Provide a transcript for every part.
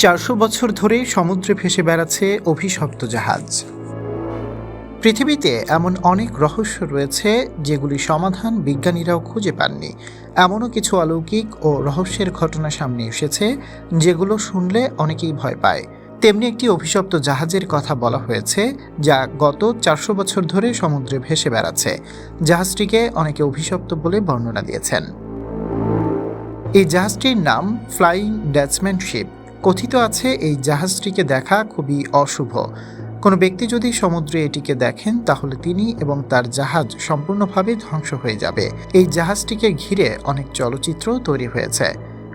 চারশো বছর ধরে সমুদ্রে ভেসে বেড়াচ্ছে অভিশপ্ত জাহাজ। পৃথিবীতে এমন অনেক রহস্য রয়েছে যেগুলি সমাধান বিজ্ঞানীরাও খুঁজে পাননি। এমনও কিছু অলৌকিক ও রহস্যের ঘটনা সামনে এসেছে যেগুলো শুনলে অনেকেই ভয় পায়। তেমনি একটি অভিশপ্ত জাহাজের কথা বলা হয়েছে যা গত চারশো বছর ধরে সমুদ্রে ভেসে বেড়াচ্ছে। জাহাজটিকে অনেকে অভিশপ্ত বলে বর্ণনা দিয়েছেন। এই জাহাজটির নাম ফ্লাইং ড্যাচম্যান শিপ কথিত আছে, এই জাহাজটিকে দেখা খুবই অশুভ। কোনো ব্যক্তি যদি সমুদ্রে এটিকে দেখেন, তাহলে তিনি এবং তার জাহাজ সম্পূর্ণভাবে ধ্বংস হয়ে যাবে। এই জাহাজটিকে ঘিরে অনেক চলচ্চিত্র তৈরি হয়েছে।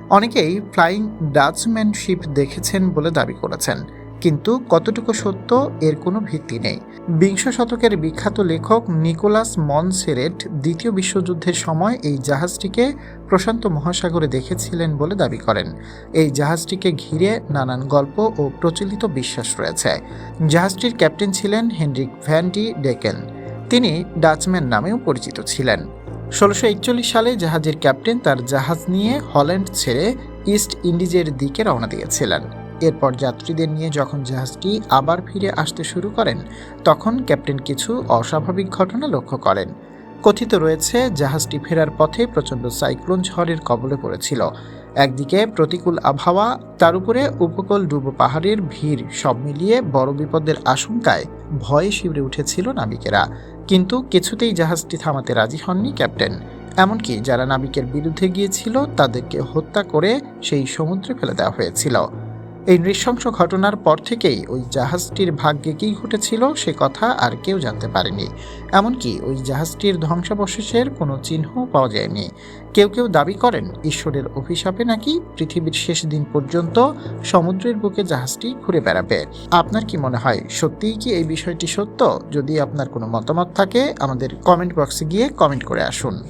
অনেকেই ফ্লাইং ডাচম্যানশিপ দেখেছেন বলে দাবি করেছেন। কিন্তু কতটুকু সত্য এর কোনো ভিত্তি নেই। বিংশ শতকের বিখ্যাত লেখক নিকোলাস মনসেরেট দ্বিতীয় বিশ্বযুদ্ধের সময় এই জাহাজটিকে প্রশান্ত মহাসাগরে দেখেছিলেন বলে দাবি করেন। এই জাহাজটিকে ঘিরে নানান গল্প ও প্রচলিত বিশ্বাস রয়েছে। জাহাজটির ক্যাপ্টেন ছিলেন হেনরিক ভ্যান্ডি ডেকেন। তিনি ডাচম্যান নামেও পরিচিত ছিলেন। ষোলোশো একচল্লিশ সালে জাহাজের ক্যাপ্টেন তার জাহাজ নিয়ে হল্যান্ড ছেড়ে ইস্ট ইন্ডিজের দিকে রওনা দিয়েছিলেন। এরপর যাত্রীদের নিয়ে যখন জাহাজটি আবার ফিরে আসতে শুরু করেন, তখন ক্যাপ্টেন কিছু অস্বাভাবিক ঘটনা লক্ষ্য করেন। কথিত রয়েছে, জাহাজটি ফেরার পথে প্রচণ্ড সাইক্লোন ঝড়ের কবলে পড়েছিল। একদিকে প্রতিকূল আবহাওয়া, তার উপরে উপকূল ডুবো পাহাড়ের ভিড়, সব মিলিয়ে বড় বিপদের আশঙ্কায় ভয়ে শিবরে উঠেছিল নাবিকেরা। কিন্তু কিছুতেই জাহাজটি থামাতে রাজি হননি ক্যাপ্টেন। এমনকি যারা নাবিকের বিরুদ্ধে গিয়েছিল, তাদেরকে হত্যা করে সেই সমুদ্রে ফেলে দেওয়া হয়েছিল। এই নৃশংস ঘটনার পর থেকেই ওই জাহাজটির ভাগ্যে কী ঘটেছিল সে কথা আর কেউ জানতে পারেনি। এমনকি ওই জাহাজটির ধ্বংসাবশেষের কোনো চিহ্ন পাওয়া যায়নি। কেউ কেউ দাবি করেন, ঈশ্বরের অভিশাপে নাকি পৃথিবীর শেষ দিন পর্যন্ত সমুদ্রের বুকে জাহাজটি ঘুরে বেড়াবে। আপনার কি মনে হয়, সত্যিই কি এই বিষয়টি সত্য? যদি আপনার কোনো মতামত থাকে, আমাদের কমেন্ট বক্সে গিয়ে কমেন্ট করে আসুন।